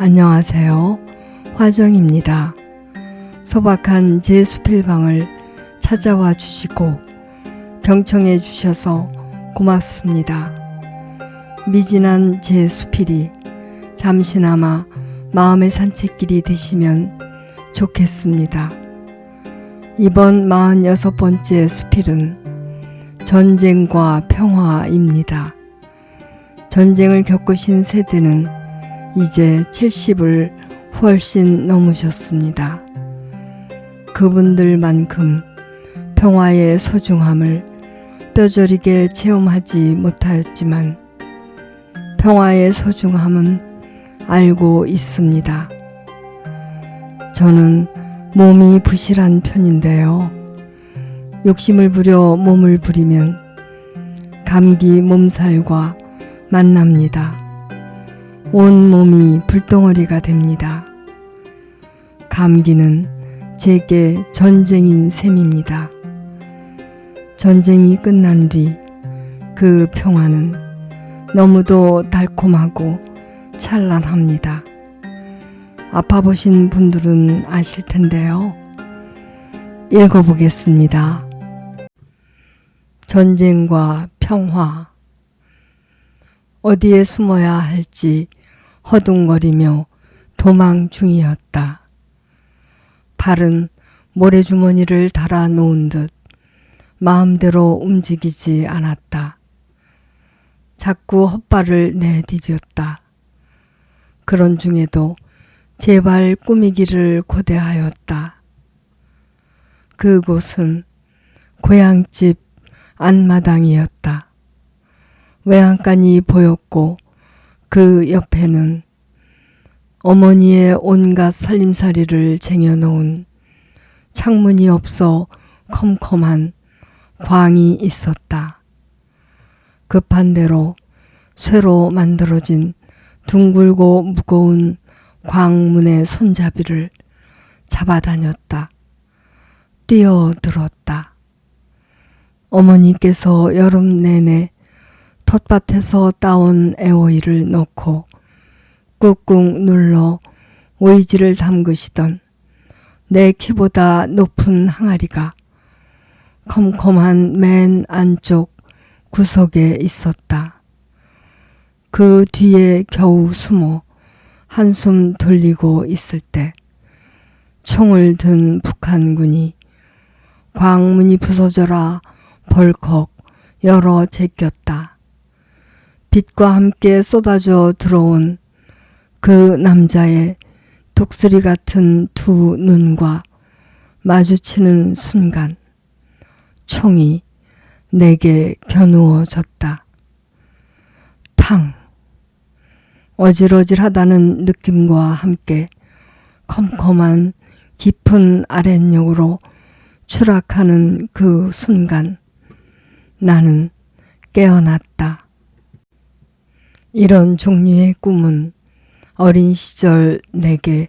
안녕하세요. 화정입니다. 소박한 제 수필방을 찾아와 주시고 경청해 주셔서 고맙습니다. 미진한 제 수필이 잠시나마 마음의 산책길이 되시면 좋겠습니다. 이번 46번째 수필은 전쟁과 평화입니다. 전쟁을 겪으신 세대는 이제 70을 훨씬 넘으셨습니다. 그분들만큼 평화의 소중함을 뼈저리게 체험하지 못하였지만 평화의 소중함은 알고 있습니다. 저는 몸이 부실한 편인데요. 욕심을 부려 몸을 부리면 감기 몸살과 만납니다. 온 몸이 불덩어리가 됩니다. 감기는 제게 전쟁인 셈입니다. 전쟁이 끝난 뒤 그 평화는 너무도 달콤하고 찬란합니다. 아파보신 분들은 아실 텐데요. 읽어보겠습니다. 전쟁과 평화. 어디에 숨어야 할지 허둥거리며 도망 중이었다. 발은 모래주머니를 달아 놓은 듯 마음대로 움직이지 않았다. 자꾸 헛발을 내디뎠다. 그런 중에도 제발 꾸미기를 고대하였다. 그곳은 고향집 안마당이었다. 외양간이 보였고 그 옆에는 어머니의 온갖 살림살이를 쟁여놓은 창문이 없어 컴컴한 광이 있었다. 급한 대로 쇠로 만들어진 둥글고 무거운 광문의 손잡이를 잡아다녔다. 뛰어들었다. 어머니께서 여름 내내 텃밭에서 따온 애오이를 넣고 꾹꾹 눌러 오이지를 담그시던 내 키보다 높은 항아리가 컴컴한 맨 안쪽 구석에 있었다. 그 뒤에 겨우 숨어 한숨 돌리고 있을 때 총을 든 북한군이 광문이 부서져라 벌컥 열어 제꼈다. 빛과 함께 쏟아져 들어온 그 남자의 독수리 같은 두 눈과 마주치는 순간 총이 내게 겨누어졌다. 탕! 어질어질하다는 느낌과 함께 컴컴한 깊은 아랫역으로 추락하는 그 순간 나는 깨어났다. 이런 종류의 꿈은 어린 시절 내게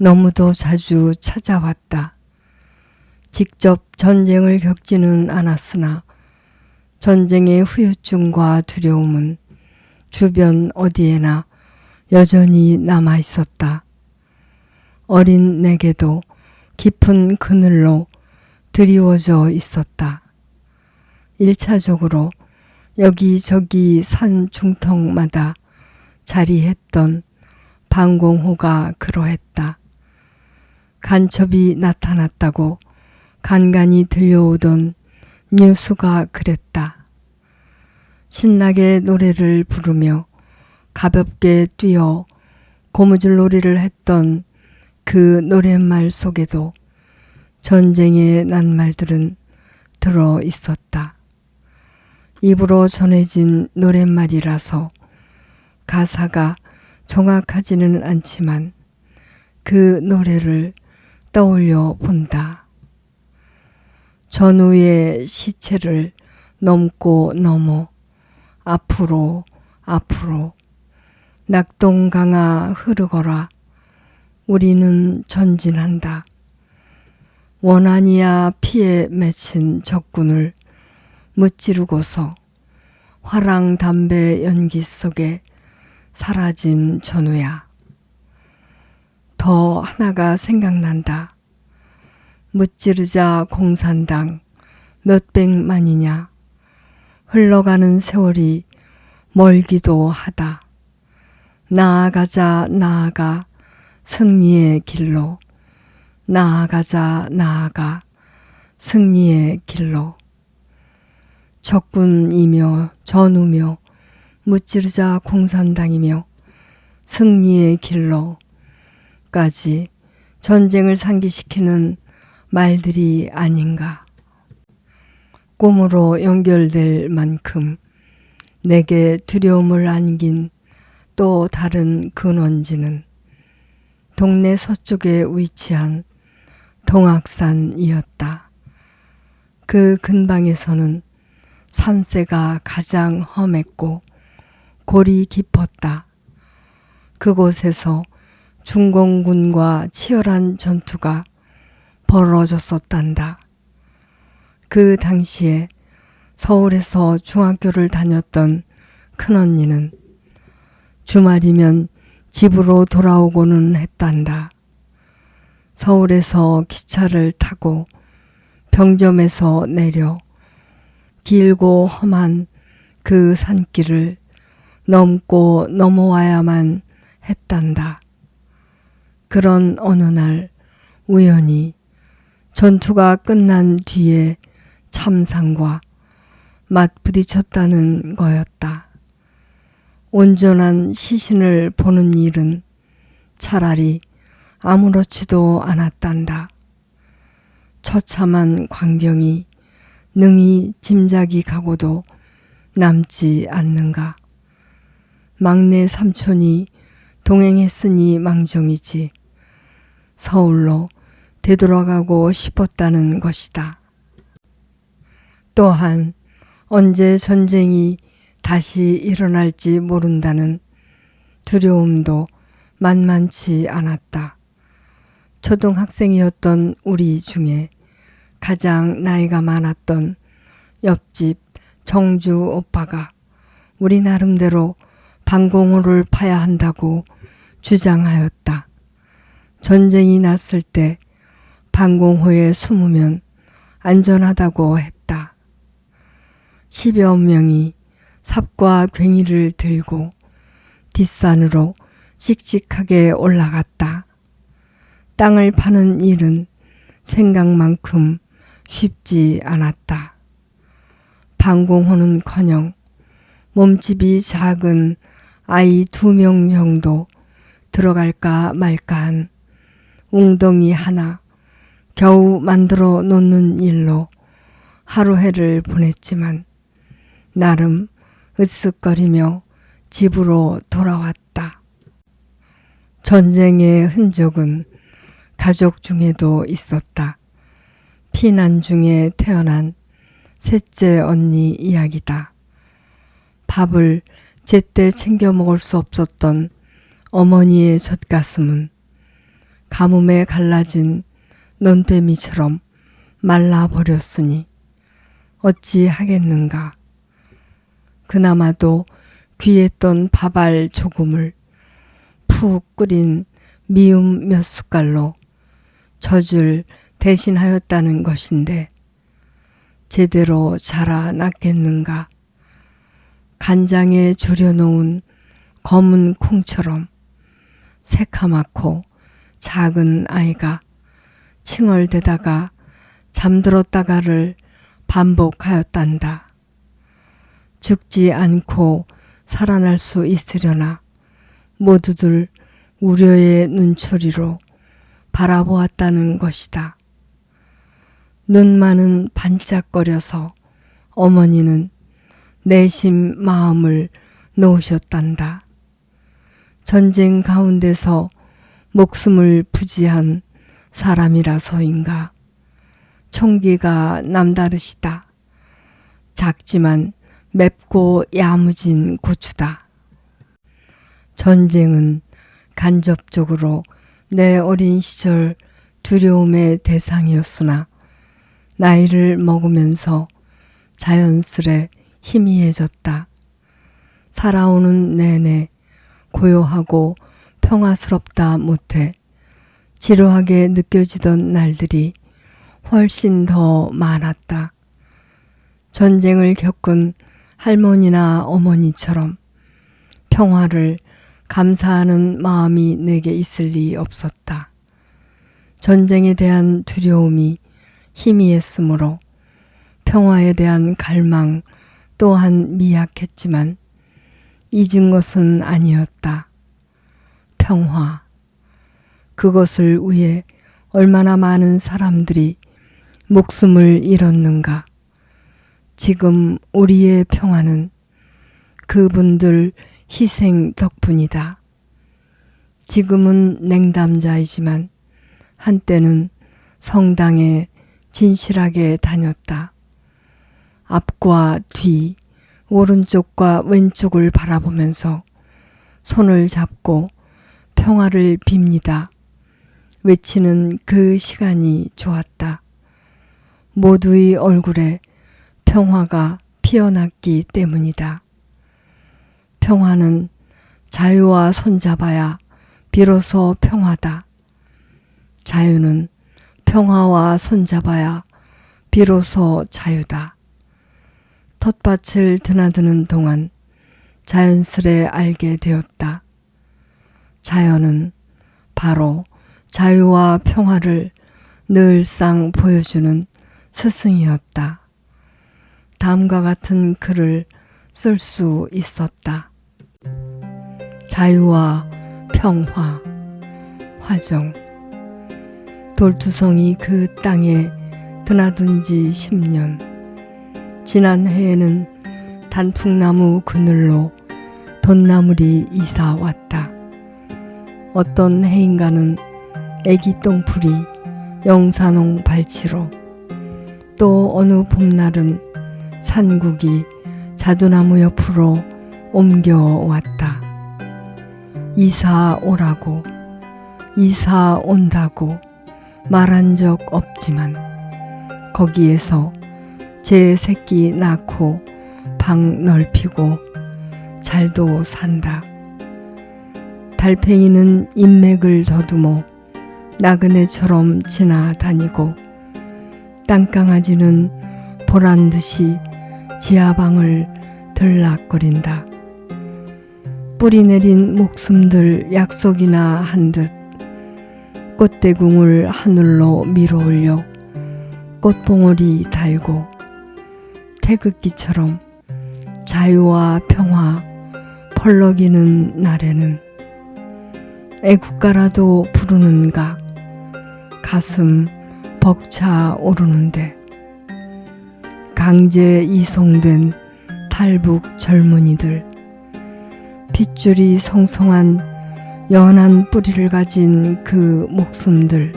너무도 자주 찾아왔다. 직접 전쟁을 겪지는 않았으나 전쟁의 후유증과 두려움은 주변 어디에나 여전히 남아 있었다. 어린 내게도 깊은 그늘로 드리워져 있었다. 일차적으로 여기저기 산 중턱마다 자리했던 방공호가 그러했다. 간첩이 나타났다고 간간히 들려오던 뉴스가 그랬다. 신나게 노래를 부르며 가볍게 뛰어 고무줄 놀이를 했던 그 노랫말 속에도 전쟁의 낱말들은 들어 있었다. 입으로 전해진 노랫말이라서 가사가 정확하지는 않지만 그 노래를 떠올려 본다. 전우의 시체를 넘고 넘어 앞으로 앞으로 낙동강아 흐르거라 우리는 전진한다. 원한이야 피에 맺힌 적군을 무찌르고서 화랑 담배 연기 속에 사라진 전우야. 더 하나가 생각난다. 무찌르자 공산당 몇 백만이냐. 흘러가는 세월이 멀기도 하다. 나아가자 나아가 승리의 길로 나아가자 나아가 승리의 길로 적군이며 전우며 무찌르자 공산당이며 승리의 길로까지 전쟁을 상기시키는 말들이 아닌가. 꿈으로 연결될 만큼 내게 두려움을 안긴 또 다른 근원지는 동네 서쪽에 위치한 동악산이었다. 그 근방에서는 산세가 가장 험했고 골이 깊었다. 그곳에서 중공군과 치열한 전투가 벌어졌었단다. 그 당시에 서울에서 중학교를 다녔던 큰언니는 주말이면 집으로 돌아오고는 했단다. 서울에서 기차를 타고 병점에서 내려 길고 험한 그 산길을 넘고 넘어와야만 했단다. 그런 어느 날 우연히 전투가 끝난 뒤에 참상과 맞부딪혔다는 거였다. 온전한 시신을 보는 일은 차라리 아무렇지도 않았단다. 처참한 광경이 능히 짐작이 가고도 남지 않는가. 막내 삼촌이 동행했으니 망정이지. 서울로 되돌아가고 싶었다는 것이다. 또한 언제 전쟁이 다시 일어날지 모른다는 두려움도 만만치 않았다. 초등학생이었던 우리 중에 가장 나이가 많았던 옆집 정주 오빠가 우리 나름대로 방공호를 파야 한다고 주장하였다. 전쟁이 났을 때 방공호에 숨으면 안전하다고 했다. 십여 명이 삽과 괭이를 들고 뒷산으로 씩씩하게 올라갔다. 땅을 파는 일은 생각만큼 쉽지 않았다. 방공호는커녕 몸집이 작은 아이 두 명 정도 들어갈까 말까한 웅덩이 하나 겨우 만들어 놓는 일로 하루 해를 보냈지만 나름 으쓱거리며 집으로 돌아왔다. 전쟁의 흔적은 가족 중에도 있었다. 피난 중에 태어난 셋째 언니 이야기다. 밥을 제때 챙겨 먹을 수 없었던 어머니의 젖가슴은 가뭄에 갈라진 논뱀이처럼 말라버렸으니 어찌 하겠는가. 그나마도 귀했던 밥알 조금을 푹 끓인 미음 몇 숟갈로 젖을 대신하였다는 것인데 제대로 자라났겠는가. 간장에 졸여놓은 검은 콩처럼 새카맣고 작은 아이가 칭얼대다가 잠들었다가를 반복하였단다. 죽지 않고 살아날 수 있으려나 모두들 우려의 눈초리로 바라보았다는 것이다. 눈만은 반짝거려서 어머니는 내심 마음을 놓으셨단다. 전쟁 가운데서 목숨을 부지한 사람이라서인가. 총기가 남다르시다. 작지만 맵고 야무진 고추다. 전쟁은 간접적으로 내 어린 시절 두려움의 대상이었으나 나이를 먹으면서 자연스레 희미해졌다. 살아오는 내내 고요하고 평화스럽다 못해 지루하게 느껴지던 날들이 훨씬 더 많았다. 전쟁을 겪은 할머니나 어머니처럼 평화를 감사하는 마음이 내게 있을 리 없었다. 전쟁에 대한 두려움이 희미했으므로 평화에 대한 갈망 또한 미약했지만 잊은 것은 아니었다. 평화. 그것을 위해 얼마나 많은 사람들이 목숨을 잃었는가. 지금 우리의 평화는 그분들 희생 덕분이다. 지금은 냉담자이지만 한때는 성당에 진실하게 다녔다. 앞과 뒤, 오른쪽과 왼쪽을 바라보면서 손을 잡고 평화를 빕니다. 외치는 그 시간이 좋았다. 모두의 얼굴에 평화가 피어났기 때문이다. 평화는 자유와 손잡아야 비로소 평화다. 자유는 평화와 손잡아야 비로소 자유다. 텃밭을 드나드는 동안 자연스레 알게 되었다. 자연은 바로 자유와 평화를 늘상 보여주는 스승이었다. 다음과 같은 글을 쓸 수 있었다. 자유와 평화, 화정. 돌투성이 그 땅에 드나든 지 10년. 지난 해에는 단풍나무 그늘로 돈나물이 이사 왔다. 어떤 해인가는 애기 똥풀이 영산홍 발치로 또 어느 봄날은 산국이 자두나무 옆으로 옮겨왔다. 이사 오라고, 이사 온다고 말한 적 없지만 거기에서 제 새끼 낳고 방 넓히고 잘도 산다. 달팽이는 인맥을 더듬어 나그네처럼 지나다니고 땅강아지는 보란 듯이 지하방을 들락거린다. 뿌리 내린 목숨들 약속이나 한 듯 꽃대궁을 하늘로 밀어 올려 꽃봉오리 달고 태극기처럼 자유와 평화 펄럭이는 날에는 애국가라도 부르는가 가슴 벅차 오르는데 강제 이송된 탈북 젊은이들 핏줄이 성성한 연한 뿌리를 가진 그 목숨들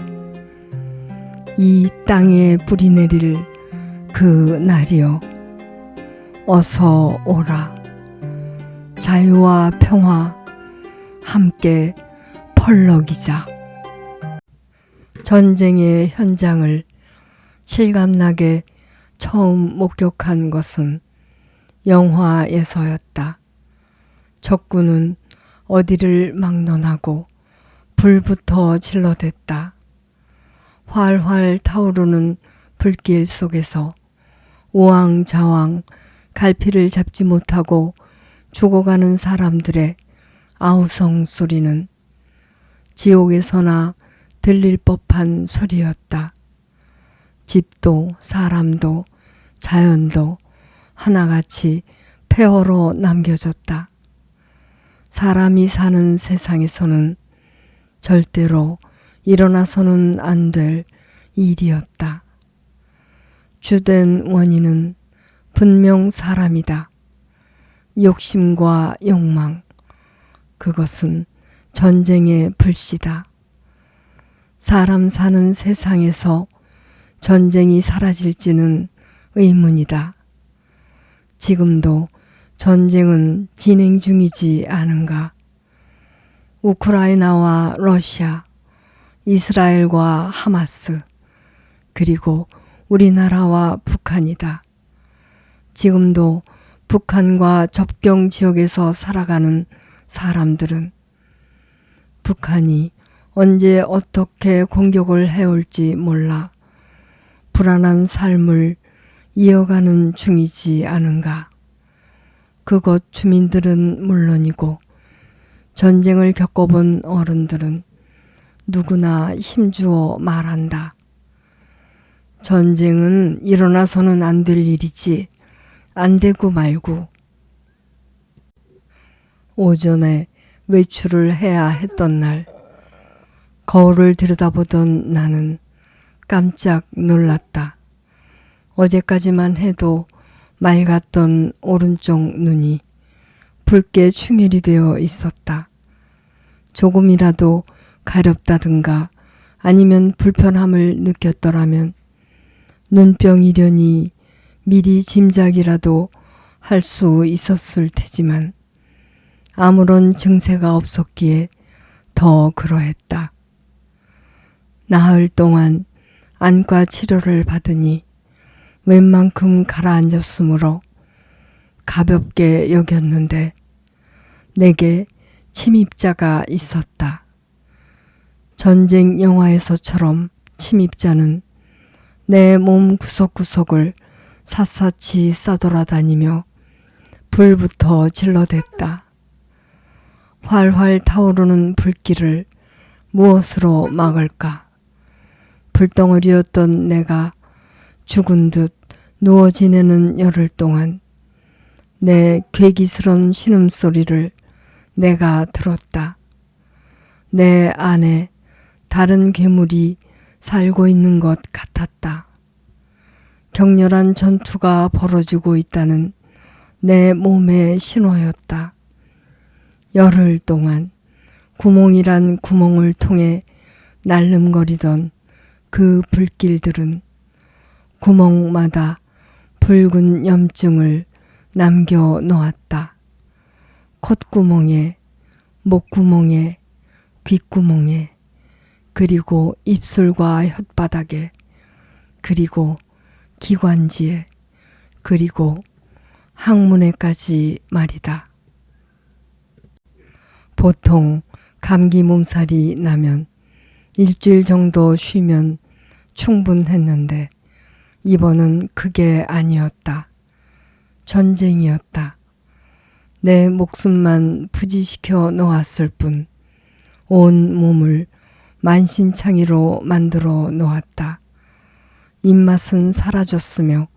이 땅에 뿌리 내릴 그 날이여 어서 오라 자유와 평화 함께 펄럭이자 전쟁의 현장을 실감나게 처음 목격한 것은 영화에서였다. 적군은 어디를 막론하고 불부터 질러댔다. 활활 타오르는 불길 속에서 우왕좌왕 갈피를 잡지 못하고 죽어가는 사람들의 아우성 소리는 지옥에서나 들릴 법한 소리였다. 집도 사람도 자연도 하나같이 폐허로 남겨졌다. 사람이 사는 세상에서는 절대로 일어나서는 안 될 일이었다. 주된 원인은 분명 사람이다. 욕심과 욕망. 그것은 전쟁의 불씨다. 사람 사는 세상에서 전쟁이 사라질지는 의문이다. 지금도 전쟁은 진행 중이지 않은가? 우크라이나와 러시아, 이스라엘과 하마스, 그리고 우리나라와 북한이다. 지금도 북한과 접경 지역에서 살아가는 사람들은 북한이 언제 어떻게 공격을 해올지 몰라 불안한 삶을 이어가는 중이지 않은가. 그곳 주민들은 물론이고 전쟁을 겪어본 어른들은 누구나 힘주어 말한다. 전쟁은 일어나서는 안 될 일이지 안 되고 말고 오전에 외출을 해야 했던 날 거울을 들여다보던 나는 깜짝 놀랐다. 어제까지만 해도 맑았던 오른쪽 눈이 붉게 충혈이 되어 있었다. 조금이라도 가렵다든가 아니면 불편함을 느꼈더라면 눈병이려니 미리 짐작이라도 할 수 있었을 테지만 아무런 증세가 없었기에 더 그러했다. 나흘 동안 안과 치료를 받으니 웬만큼 가라앉았으므로 가볍게 여겼는데 내게 침입자가 있었다. 전쟁 영화에서처럼 침입자는 내 몸 구석구석을 샅샅이 싸돌아다니며 불부터 질러댔다. 활활 타오르는 불길을 무엇으로 막을까? 불덩어리였던 내가 죽은 듯 누워 지내는 열흘 동안 내 괴기스런 신음소리를 내가 들었다. 내 안에 다른 괴물이 살고 있는 것 같았다. 격렬한 전투가 벌어지고 있다는 내 몸의 신호였다. 열흘 동안 구멍이란 구멍을 통해 날름거리던 그 불길들은 구멍마다 붉은 염증을 남겨 놓았다. 콧구멍에, 목구멍에, 귓구멍에, 그리고 입술과 혓바닥에, 그리고 기관지에, 그리고 항문에까지 말이다. 보통 감기 몸살이 나면 일주일 정도 쉬면 충분했는데 이번은 그게 아니었다. 전쟁이었다. 내 목숨만 부지시켜 놓았을 뿐 온 몸을 만신창이로 만들어 놓았다. 입맛은 사라졌으며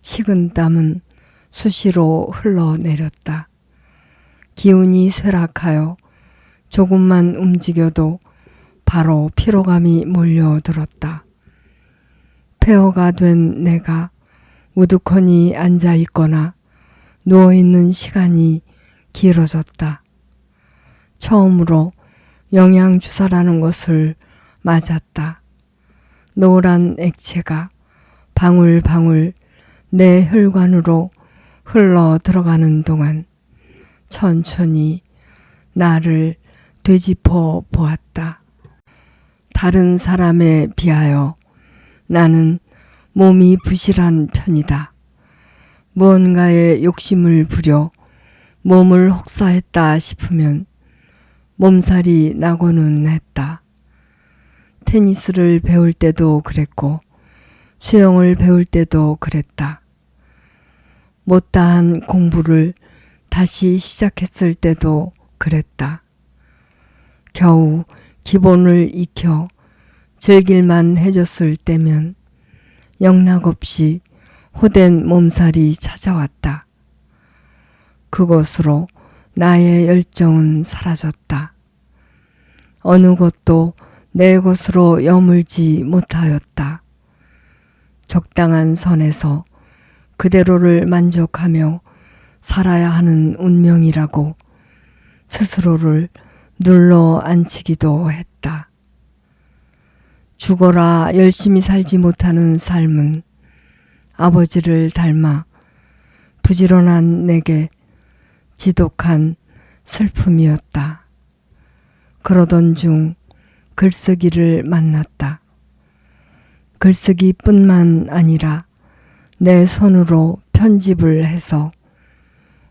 식은 땀은 수시로 흘러내렸다. 기운이 쇠락하여 조금만 움직여도 바로 피로감이 몰려들었다. 폐허가 된 내가 우두커니 앉아 있거나 누워 있는 시간이 길어졌다. 처음으로 영양주사라는 것을 맞았다. 노란 액체가 방울방울 내 혈관으로 흘러 들어가는 동안 천천히 나를 되짚어 보았다. 다른 사람에 비하여 나는 몸이 부실한 편이다. 무언가에 욕심을 부려 몸을 혹사했다 싶으면 몸살이 나고는 했다. 테니스를 배울 때도 그랬고, 수영을 배울 때도 그랬다. 못다한 공부를 다시 시작했을 때도 그랬다. 겨우 기본을 익혀 즐길만 해줬을 때면 영락없이 호된 몸살이 찾아왔다. 그곳으로 나의 열정은 사라졌다. 어느 곳도 내 곳으로 여물지 못하였다. 적당한 선에서 그대로를 만족하며 살아야 하는 운명이라고 스스로를 눌러 앉히기도 했다. 죽어라 열심히 살지 못하는 삶은 아버지를 닮아 부지런한 내게 지독한 슬픔이었다. 그러던 중 글쓰기를 만났다. 글쓰기 뿐만 아니라 내 손으로 편집을 해서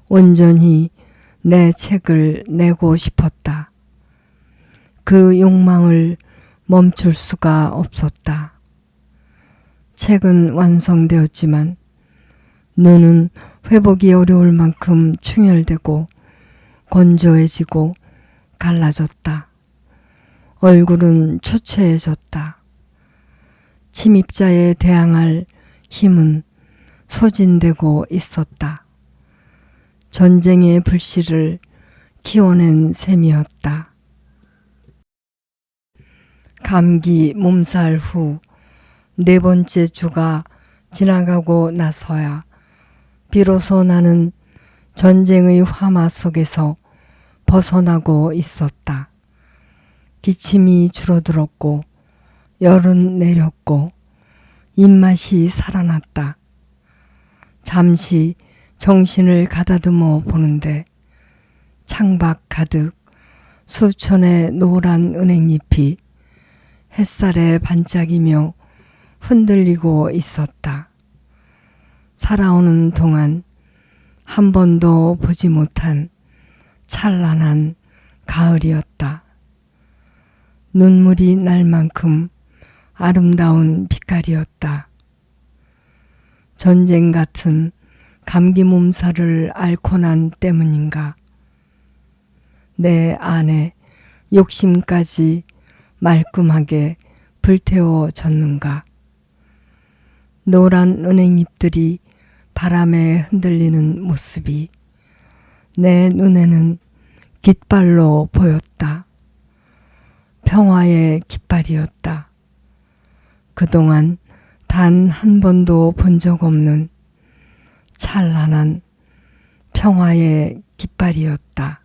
온전히 내 책을 내고 싶었다. 그 욕망을 멈출 수가 없었다. 책은 완성되었지만 눈은 회복이 어려울 만큼 충혈되고 건조해지고 갈라졌다. 얼굴은 초췌해졌다. 침입자에 대항할 힘은 소진되고 있었다. 전쟁의 불씨를 키워낸 셈이었다. 감기 몸살 후 네 번째 주가 지나가고 나서야 비로소 나는 전쟁의 화마 속에서 벗어나고 있었다. 기침이 줄어들었고 열은 내렸고 입맛이 살아났다. 잠시 정신을 가다듬어 보는데 창밖 가득 수천의 노란 은행잎이 햇살에 반짝이며 흔들리고 있었다. 살아오는 동안 한 번도 보지 못한 찬란한 가을이었다. 눈물이 날 만큼 아름다운 빛깔이었다. 전쟁 같은 감기 몸살을 앓고 난 때문인가. 내 안에 욕심까지 말끔하게 불태워졌는가. 노란 은행잎들이 바람에 흔들리는 모습이 내 눈에는 깃발로 보였다. 평화의 깃발이었다. 그동안 단 한 번도 본 적 없는 찬란한 평화의 깃발이었다.